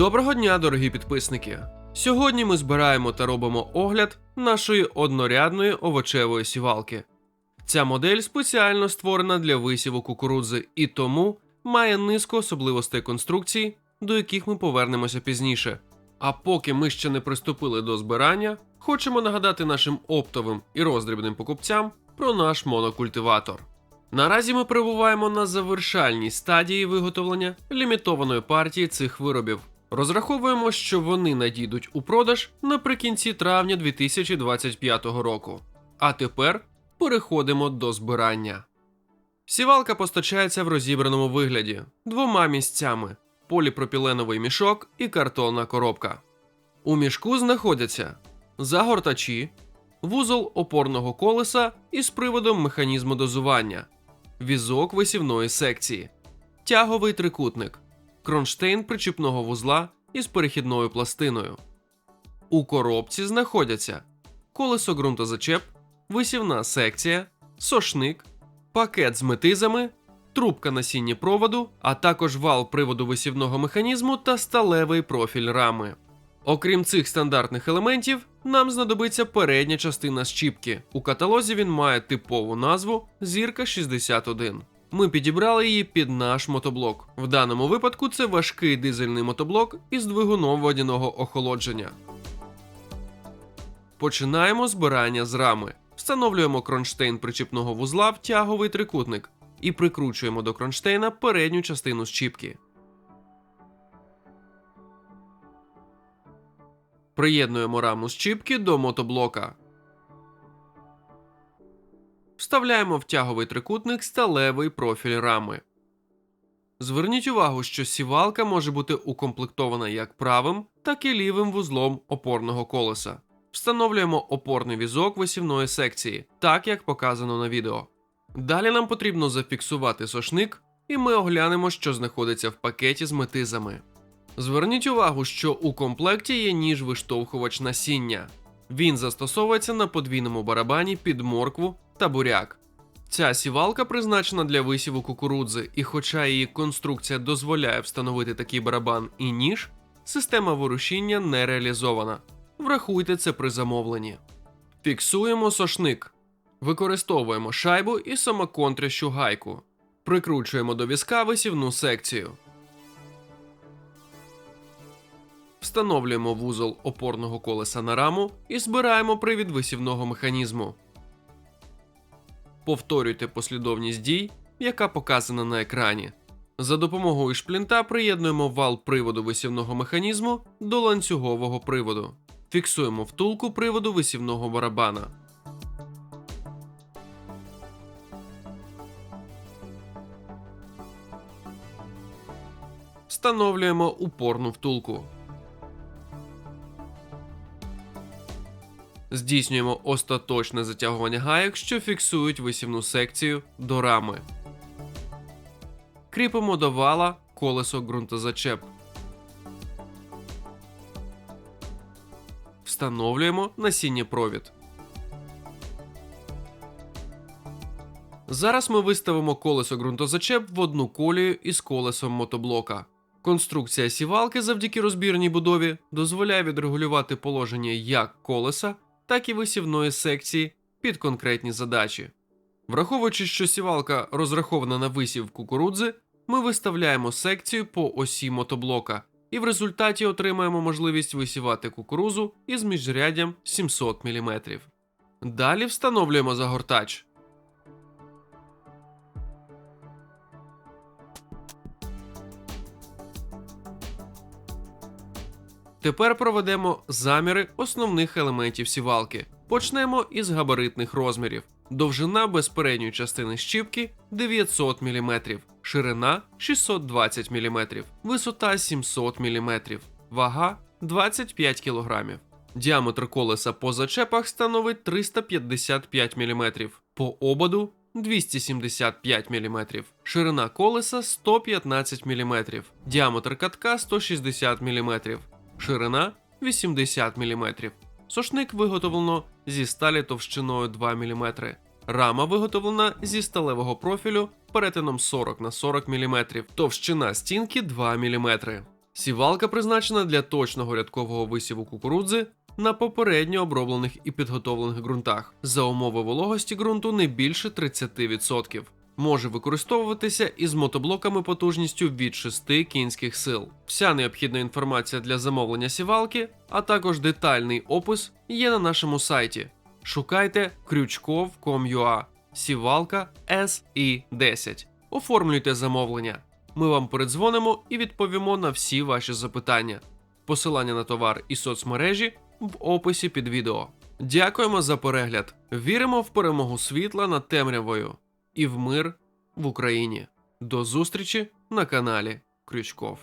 Доброго дня, дорогі підписники! Сьогодні ми збираємо та робимо огляд нашої однорядної овочевої сівалки. Ця модель спеціально створена для висіву кукурудзи і тому має низку особливостей конструкції, до яких ми повернемося пізніше. А поки ми ще не приступили до збирання, хочемо нагадати нашим оптовим і роздрібним покупцям про наш монокультиватор. Наразі ми перебуваємо на завершальній стадії виготовлення лімітованої партії цих виробів. Розраховуємо, що вони надійдуть у продаж наприкінці травня 2025 року. А тепер переходимо до збирання. Сівалка постачається в розібраному вигляді двома місцями: поліпропіленовий мішок і картонна коробка. У мішку знаходяться загортачі, вузол опорного колеса із приводом механізму дозування, візок висівної секції, тяговий трикутник, кронштейн причіпного вузла із перехідною пластиною. У коробці знаходяться колесо ґрунтозачеп, висівна секція, сошник, пакет з метизами, трубка насіння проводу, а також вал приводу висівного механізму та сталевий профіль рами. Окрім цих стандартних елементів, нам знадобиться передня частина щіпки. У каталозі він має типову назву Зірка 61. Ми підібрали її під наш мотоблок. В даному випадку це важкий дизельний мотоблок із двигуном водяного охолодження. Починаємо збирання з рами. Встановлюємо кронштейн причіпного вузла в тяговий трикутник і прикручуємо до кронштейна передню частину щіпки. Приєднуємо раму щіпки до мотоблока. Вставляємо в тяговий трикутник сталевий профіль рами. Зверніть увагу, що сівалка може бути укомплектована як правим, так і лівим вузлом опорного колеса. Встановлюємо опорний візок висівної секції, так як показано на відео. Далі нам потрібно зафіксувати сошник, і ми оглянемо, що знаходиться в пакеті з метизами. Зверніть увагу, що у комплекті є ніж виштовхувач насіння. Він застосовується на подвійному барабані під моркву та буряк. Ця сівалка призначена для висіву кукурудзи, і хоча її конструкція дозволяє встановити такий барабан і ніж, система ворушіння не реалізована. Врахуйте це при замовленні. Фіксуємо сошник. Використовуємо шайбу і самоконтрящу гайку. Прикручуємо до візка висівну секцію. Встановлюємо вузол опорного колеса на раму і збираємо привід висівного механізму. Повторюйте послідовність дій, яка показана на екрані. За допомогою шплінта приєднуємо вал приводу висівного механізму до ланцюгового приводу. Фіксуємо втулку приводу висівного барабана. Встановлюємо упорну втулку. Здійснюємо остаточне затягування гайок, що фіксують висівну секцію до рами. Кріпимо до вала колесо ґрунтозачеп. Встановлюємо насіння провід. Зараз ми виставимо колесо ґрунтозачеп в одну колію із колесом мотоблока. Конструкція сівалки завдяки розбірній будові дозволяє відрегулювати положення як колеса, так і висівної секції під конкретні задачі. Враховуючи, що сівалка розрахована на висів кукурудзи, ми виставляємо секцію по осі мотоблока і в результаті отримаємо можливість висівати кукурузу із міжряддям 700 мм. Далі встановлюємо загортач. Тепер проведемо заміри основних елементів сівалки. Почнемо із габаритних розмірів. Довжина безпередньої частини щіпки 900 мм, ширина 620 мм, висота 700 мм, вага 25 кг. Діаметр колеса по зачепах становить 355 мм, по ободу 275 мм, ширина колеса 115 мм, діаметр катка 160 мм, ширина 80 мм. Сошник виготовлено зі сталі товщиною 2 мм. Рама виготовлена зі сталевого профілю перетином 40 на 40 мм, товщина стінки 2 мм. Сівалка призначена для точного рядкового висіву кукурудзи на попередньо оброблених і підготовлених ґрунтах за умови вологості ґрунту не більше 30%. Може використовуватися із мотоблоками потужністю від 6 кінських сил. Вся необхідна інформація для замовлення сівалки, а також детальний опис є на нашому сайті. Шукайте крючков.com.ua Сівалка SI10. Оформлюйте замовлення. Ми вам передзвонимо і відповімо на всі ваші запитання. Посилання на товар і соцмережі в описі під відео. Дякуємо за перегляд. Віримо в перемогу світла над темрявою і в мир в Україні. До зустрічі на каналі Крючков.